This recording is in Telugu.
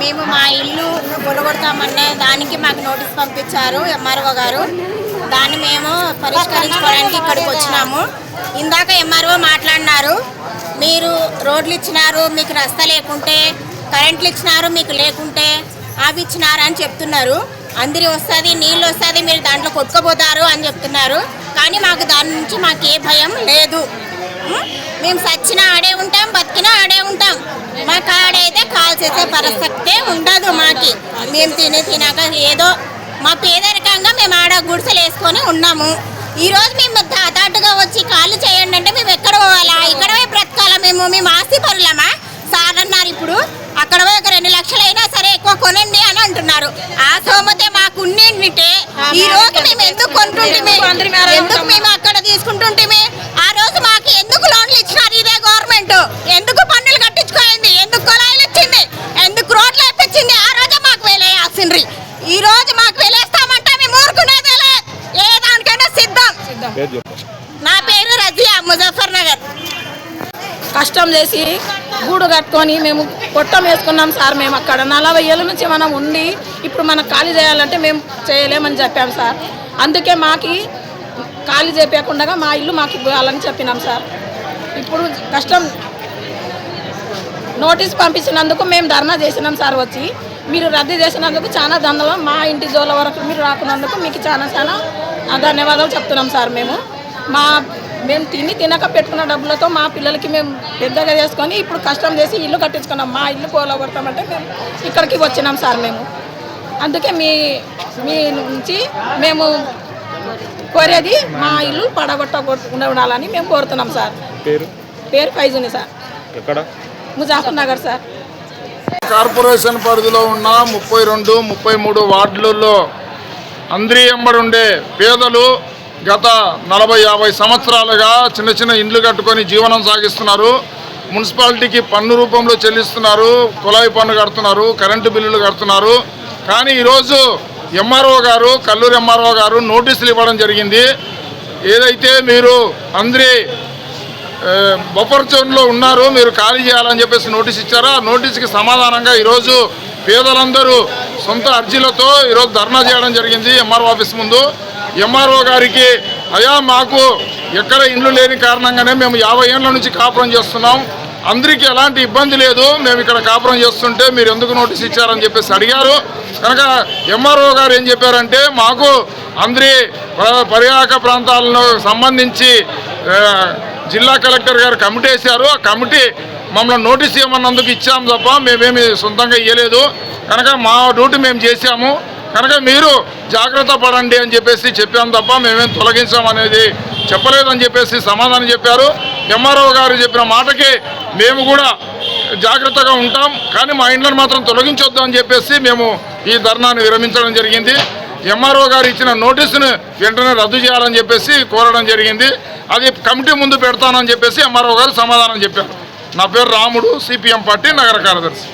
మేము మా ఇల్లు కొలగొడతామన్న దానికి మాకు నోటీస్ పంపించారు ఎంఆర్ఓ గారు. దాన్ని మేము పరిష్కరించుకోవడానికి ఇక్కడికి వచ్చినాము. ఇందాక ఎంఆర్ఓ మాట్లాడినారు మీరు రోడ్లు ఇచ్చినారు మీకు రస్తా లేకుంటే కరెంట్లు ఇచ్చినారు మీకు లేకుంటే అవి ఇచ్చినారు అని చెప్తున్నారు. అందరి వస్తుంది నీళ్ళు వస్తుంది మీరు దాంట్లో కొట్టుకుపోతారు అని చెప్తున్నారు. కానీ మాకు దాని నుంచి మాకు ఏ భయం లేదు. మేము సచ్చినా ఆడే ఉంటాం బతికినా ఆడే ఉంటాం. మాకు ఆడైతే కాల్ చేసే పరిస్థితి ఉండదు మాకి. మేము తిని తినాక ఏదో మా పేదరికంగా మేము ఆడ గుడిసెలు వేసుకొని ఉన్నాము. ఈ రోజు మేము దాదాటుగా వచ్చి కాళ్ళు చేయండి అంటే మేము ఎక్కడ పోవాలా? ఇక్కడ బ్రతకాలా మేము? మేము ఆస్తి పరులమా? సార్ అన్నారు ఇప్పుడు. అక్కడ పోయి ఒక రెండు లక్షలు అయినా సరే ఎక్కువ కొనండి అని అంటున్నారు. ఆ సోమతే మాకు ఉండింటే ఈ రోజు మేము ఎందుకు కొంటుంటిమి? ఎందుకు మేము అక్కడ తీసుకుంటుంటిమి? ఆ రోజు మాకు ఎందుకు లోన్లు ఇచ్చినారు ఇదే గవర్నమెంట్ ఎందుకు పన్నులు కట్టించుకోయింది? ఎందుకు కుళాయిలు ఇచ్చింది? ఎందుకు రోడ్లు వేపించింది ఆ రోజే మాకు వేలేయాల్సిండ్రి ఈ రోజు మాకు వేలేస్తామంటే మేము ఊరుకునేదే ఏ దానికైనా సిద్ధం. నా పేరు రజియా ముజఫర్ నగర్. కష్టం చేసి గూడు కట్టుకొని మేము పొట్టం వేసుకున్నాం సార్. మేము అక్కడ నలభై ఏళ్ళ నుంచి మనం ఉండి ఇప్పుడు మనం ఖాళీ చేయాలంటే మేము చేయలేమని చెప్పాం సార్. అందుకే మాకి ఖాళీ చేయకుండా మా ఇల్లు మాకు ఇవ్వాలని చెప్పినాం సార్. ఇప్పుడు కష్టం నోటీస్ పంపించినందుకు మేము ధర్నా చేసినాం సార్ వచ్చి. మీరు రద్దు చేసినందుకు చాలా దండలు మా ఇంటి జోల వరకు మీరు రాకున్నందుకు మీకు చాలా చాలా ధన్యవాదాలు చెప్తున్నాం సార్ మేము. మా మేము తిని తినక పెట్టుకున్న డబ్బులతో మా పిల్లలకి మేము పెద్దగా చేసుకొని ఇప్పుడు కష్టం చేసి ఇల్లు కట్టించుకున్నాం. మా ఇల్లు పోలగొడతామంటే మేము ఇక్కడికి వచ్చినాం సార్ మేము. అందుకే మీ మీ నుంచి మేము కోరేది మా ఇల్లు పడగొట్టకుండా ఉండాలని మేము కోరుతున్నాం సార్. పేరు? పేరు ఫైజుని సార్. ఎక్కడ? ముజాఫర్ నగర్ సార్. కార్పొరేషన్ పరిధిలో ఉన్న ముప్పై రెండు ముప్పై మూడు వార్డులలో అందరి ఎంబడి ఉండే పేదలు గత నలభై యాభై సంవత్సరాలుగా చిన్న చిన్న ఇండ్లు కట్టుకొని జీవనం సాగిస్తున్నారు. మున్సిపాలిటీకి పన్ను రూపంలో చెల్లిస్తున్నారు. కుళాయి పన్ను కడుతున్నారు. కరెంటు బిల్లులు కడుతున్నారు. కానీ ఈరోజు ఎంఆర్ఓ గారు కల్లూరు ఎంఆర్ఓ గారు నోటీసులు ఇవ్వడం జరిగింది. ఏదైతే మీరు అందరి బఫర్ జోన్లో ఉన్నారు మీరు ఖాళీ చేయాలని చెప్పేసి నోటీస్ ఇచ్చారా? ఆ నోటీస్కి సమాధానంగా ఈరోజు పేదలందరూ సొంత అర్జీలతో ఈరోజు ధర్నా చేయడం జరిగింది ఎంఆర్ఓ ఆఫీస్ ముందు. ఎంఆర్ఓ గారికి అయా మాకు ఎక్కడ ఇండ్లు లేని కారణంగానే మేము యాభై ఏళ్ళ నుంచి కాపురం చేస్తున్నాం. అందరికీ ఎలాంటి ఇబ్బంది లేదు. మేము ఇక్కడ కాపురం చేస్తుంటే మీరు ఎందుకు నోటీస్ ఇచ్చారని చెప్పేసి అడిగారు. కనుక ఎంఆర్ఓ గారు ఏం చెప్పారంటే మాకు అందరి పర్యాటక ప్రాంతాలను సంబంధించి జిల్లా కలెక్టర్ గారు కమిటీ వేశారు. ఆ కమిటీ మమ్మల్ని నోటీస్ ఇవ్వమన్నందుకు ఇచ్చాము తప్ప మేమేమి సొంతంగా ఇవ్వలేదు కనుక మా డ్యూటీ మేము చేశాము. కనుక మీరు జాగ్రత్త పడండి అని చెప్పేసి చెప్పాం తప్ప మేమేం తొలగించాం అనేది చెప్పలేదని చెప్పేసి సమాధానం చెప్పారు. ఎంఆర్ఓ గారు చెప్పిన మాటకి మేము కూడా జాగ్రత్తగా ఉంటాం కానీ మా ఇండ్లను మాత్రం తొలగించొద్దు అని చెప్పేసి మేము ఈ ధర్నాన్ని విరమించడం జరిగింది. ఎంఆర్ఓ గారు ఇచ్చిన నోటీసును వెంటనే రద్దు చేయాలని చెప్పేసి కోరడం జరిగింది. అది కమిటీ ముందు పెడతానని చెప్పేసి ఎంఆర్ఓ గారు సమాధానం చెప్పారు. నా పేరు రాముడు సిపిఎం పార్టీ నగర కార్యదర్శి.